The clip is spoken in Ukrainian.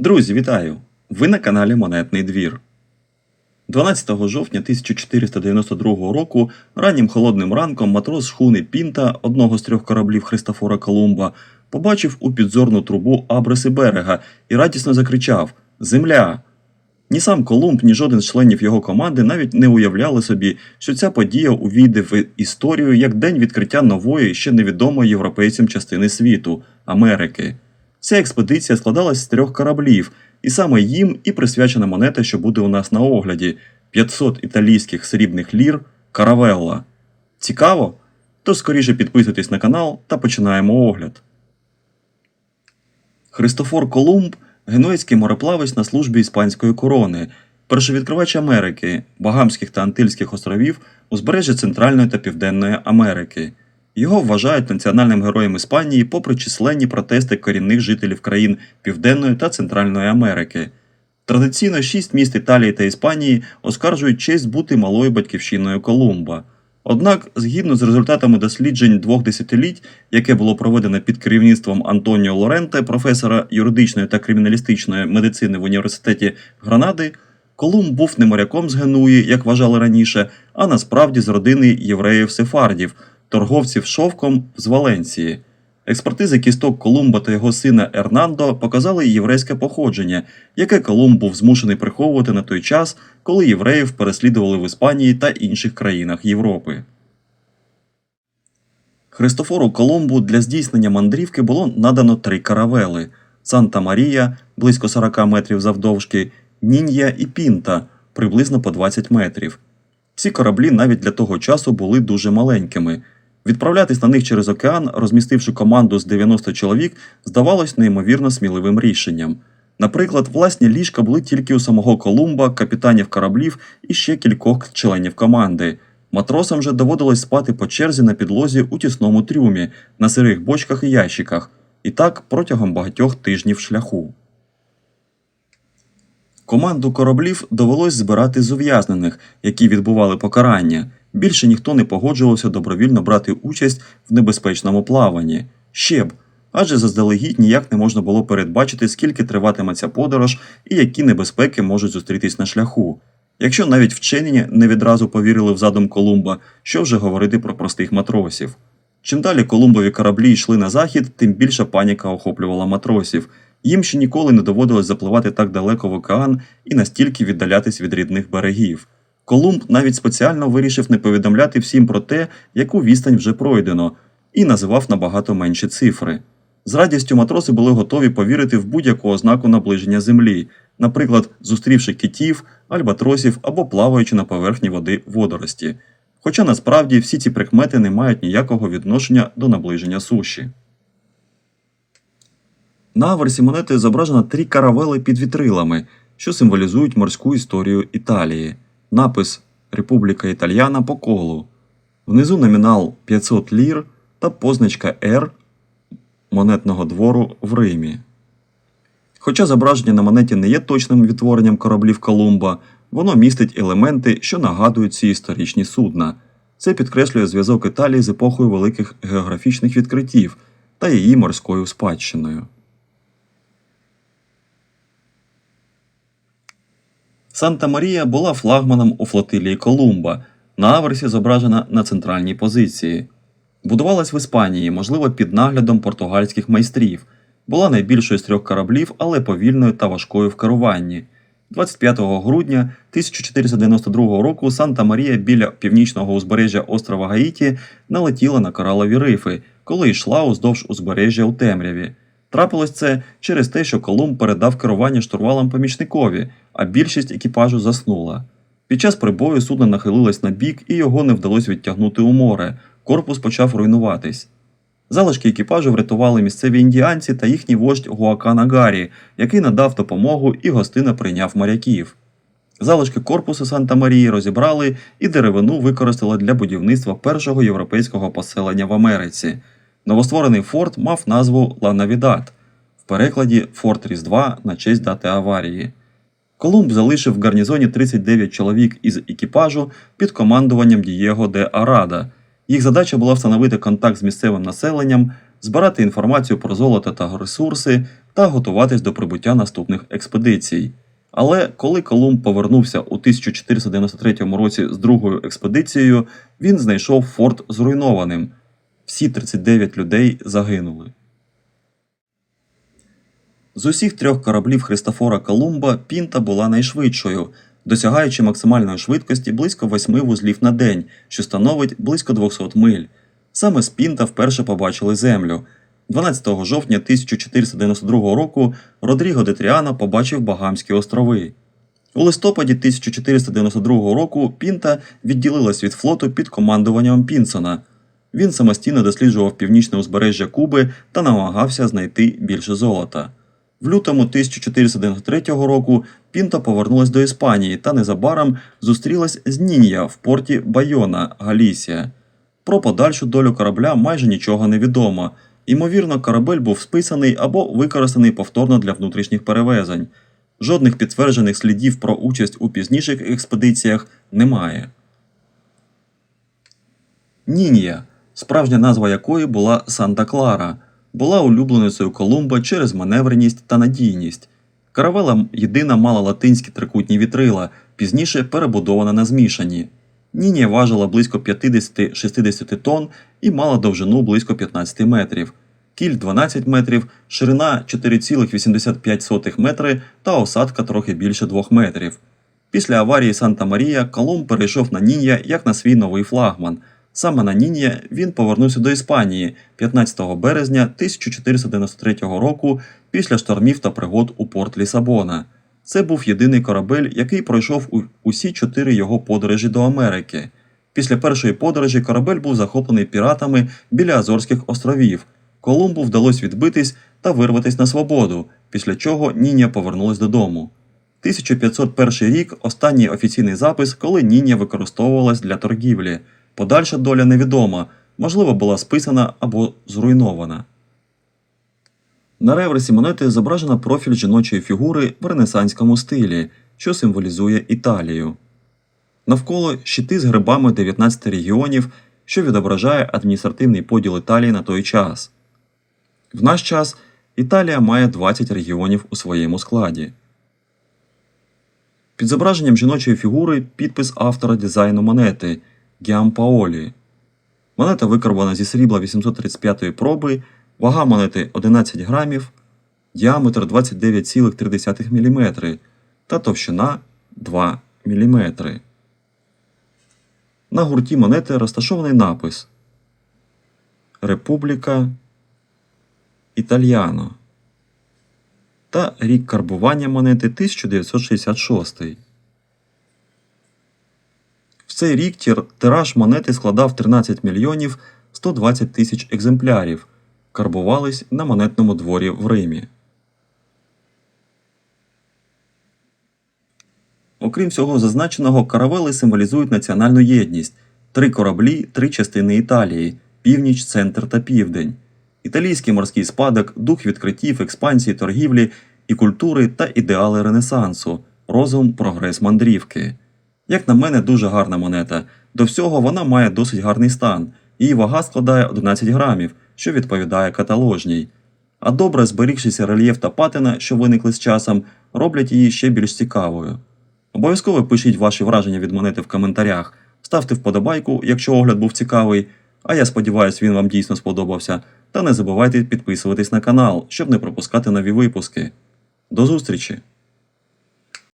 Друзі, вітаю! Ви на каналі Монетний двір. 12 жовтня 1492 року раннім холодним ранком матрос шхуни Пінта, одного з трьох кораблів Христофора Колумба, побачив у підзорну трубу абриси берега і радісно закричав Земля! Ні сам Колумб, ні жоден з членів його команди навіть не уявляли собі, що ця подія увійде в історію як день відкриття нової, ще невідомої європейцям частини світу Америки. Ця експедиція складалась з трьох кораблів, і саме їм і присвячена монета, що буде у нас на огляді 500 італійських срібних лір Каравелла. Цікаво? То скоріше підписуйтесь на канал та починаємо огляд. Христофор Колумб генуезький мореплавець на службі іспанської корони, першовідкривач Америки, Багамських та Антильських островів, узбережжя Центральної та Південної Америки. Його вважають національним героєм Іспанії попри численні протести корінних жителів країн Південної та Центральної Америки. Традиційно шість міст Італії та Іспанії оскаржують честь бути малою батьківщиною Колумба. Однак, згідно з результатами досліджень двох десятиліть, яке було проведено під керівництвом Антоніо Лоренте, професора юридичної та криміналістичної медицини в університеті Гранади, Колумб був не моряком з Генуї, як вважали раніше, а насправді з родини євреїв-сефардів, торговців шовком з Валенції. Експертизи кісток Колумба та його сина Ернандо показали єврейське походження, яке Колумб був змушений приховувати на той час, коли євреїв переслідували в Іспанії та інших країнах Європи. Христофору Колумбу для здійснення мандрівки було надано три каравели Санта Марія близько 40 метрів завдовжки, Нінья і Пінта приблизно по 20 метрів. Ці кораблі навіть для того часу були дуже маленькими. Відправлятись на них через океан, розмістивши команду з 90 чоловік, здавалось неймовірно сміливим рішенням. Наприклад, власні ліжка були тільки у самого Колумба, капітанів кораблів і ще кількох членів команди. Матросам же доводилось спати по черзі на підлозі у тісному трюмі, на сирих бочках і ящиках, і так протягом багатьох тижнів шляху. Команду кораблів довелось збирати з ув'язнених, які відбували покарання. Більше ніхто не погоджувався добровільно брати участь в небезпечному плаванні. Ще б, адже заздалегідь ніяк не можна було передбачити, скільки триватиме ця подорож і які небезпеки можуть зустрітись на шляху. Якщо навіть вчені не відразу повірили в задум Колумба, що вже говорити про простих матросів. Чим далі Колумбові кораблі йшли на захід, тим більша паніка охоплювала матросів. Їм ще ніколи не доводилось запливати так далеко в океан і настільки віддалятись від рідних берегів. Колумб навіть спеціально вирішив не повідомляти всім про те, яку відстань вже пройдено, і називав набагато менші цифри. З радістю матроси були готові повірити в будь-яку ознаку наближення землі, наприклад, зустрівши китів, альбатросів або плаваючи на поверхні води водорості. Хоча насправді всі ці прикмети не мають ніякого відношення до наближення суші. На аверсі монети зображено три каравели під вітрилами, що символізують морську історію Італії. Напис Републіка Італьяна по колу. Внизу номінал 500 лір та позначка R монетного двору в Римі. Хоча зображення на монеті не є точним відтворенням кораблів Колумба, воно містить елементи, що нагадують ці історичні судна. Це підкреслює зв'язок Італії з епохою великих географічних відкриттів та її морською спадщиною. Санта Марія була флагманом у флотилії Колумба. На аверсі зображена на центральній позиції. Будувалась в Іспанії, можливо, під наглядом португальських майстрів. Була найбільшою з трьох кораблів, але повільною та важкою в керуванні. 25 грудня 1492 року Санта Марія біля північного узбережжя острова Гаїті налетіла на коралові рифи, коли йшла уздовж узбережжя у темряві. Трапилось це через те, що Колумб передав керування штурвалом помічникові, а більшість екіпажу заснула. Під час прибою судно нахилилось на бік і його не вдалося відтягнути у море. Корпус почав руйнуватись. Залишки екіпажу врятували місцеві індіанці та їхній вождь Гуакана Гаррі, який надав допомогу і гостина прийняв моряків. Залишки корпусу Санта Марії розібрали і деревину використали для будівництва першого європейського поселення в Америці. Новостворений форт мав назву Ла Навідат, в перекладі Форт Різдва на честь дати аварії. Колумб залишив в гарнізоні 39 чоловік із екіпажу під командуванням Дієго де Арада. Їх задача була встановити контакт з місцевим населенням, збирати інформацію про золото та ресурси, та готуватись до прибуття наступних експедицій. Але коли Колумб повернувся у 1493 році з другою експедицією, він знайшов форт зруйнованим. Всі 39 людей загинули. З усіх трьох кораблів Христофора Колумба Пінта була найшвидшою, досягаючи максимальної швидкості близько 8 вузлів на день, що становить близько 200 миль. Саме з Пінта вперше побачили землю. 12 жовтня 1492 року Родріго де Тріано побачив Багамські острови. У листопаді 1492 року Пінта відділилась від флоту під командуванням Пінсона. Він самостійно досліджував північне узбережжя Куби та намагався знайти більше золота. В лютому 1493 року Пінта повернулась до Іспанії та незабаром зустрілась з Нінія в порті Байона, Галісія. Про подальшу долю корабля майже нічого не відомо. Ймовірно, корабель був списаний або використаний повторно для внутрішніх перевезень. Жодних підтверджених слідів про участь у пізніших експедиціях немає. Нінія, справжня назва якої була Санта Клара, була улюбленицею Колумба через маневреність та надійність. Каравела єдина мала латинські трикутні вітрила, пізніше перебудована на змішані. Нінія важила близько 50-60 тонн і мала довжину близько 15 метрів, кіль 12 метрів, ширина 4,85 метри та осадка трохи більше 2 метрів. Після аварії Санта Марія Колумб перейшов на Нінія як на свій новий флагман. Саме на Нінія він повернувся до Іспанії 15 березня 1493 року після штормів та пригод у порт Лісабона. Це був єдиний корабель, який пройшов у- усі чотири його подорожі до Америки. Після першої подорожі корабель був захоплений піратами біля Азорських островів. Колумбу вдалося відбитись та вирватися на свободу, після чого Нінія повернулась додому. 1501 рік останній офіційний запис, коли Нінія використовувалась для торгівлі. Подальша доля невідома, можливо, була списана або зруйнована. На реверсі монети зображено профіль жіночої фігури в ренесанському стилі, що символізує Італію. Навколо щити з грибами 19 регіонів, що відображає адміністративний поділ Італії на той час. В наш час Італія має 20 регіонів у своєму складі. Під зображенням жіночої фігури підпис автора дизайну монети Гіампаолі. Монета викарбована зі срібла 835-ї проби, вага монети 11 грамів, діаметр 29,3 мм та товщина 2 мм. На гурті монети розташований напис Републіка Італіано та рік карбування монети 1966. Цей рік тираж монети складав 13 мільйонів 120 тисяч екземплярів, карбувались на монетному дворі в Римі. Окрім всього зазначеного, каравели символізують національну єдність три кораблі, три частини Італії північ, центр та південь. Італійський морський спадок, дух відкриттів, експансії, торгівлі і культури та ідеали Ренесансу, розум, прогрес мандрівки. Як на мене, дуже гарна монета. До всього вона має досить гарний стан. Її вага складає 11 грамів, що відповідає каталожній. А добре зберігшися рельєф та патина, що виникли з часом, роблять її ще більш цікавою. Обов'язково пишіть ваші враження від монети в коментарях, ставте вподобайку, якщо огляд був цікавий, а я сподіваюся, він вам дійсно сподобався. Та не забувайте підписуватись на канал, щоб не пропускати нові випуски. До зустрічі!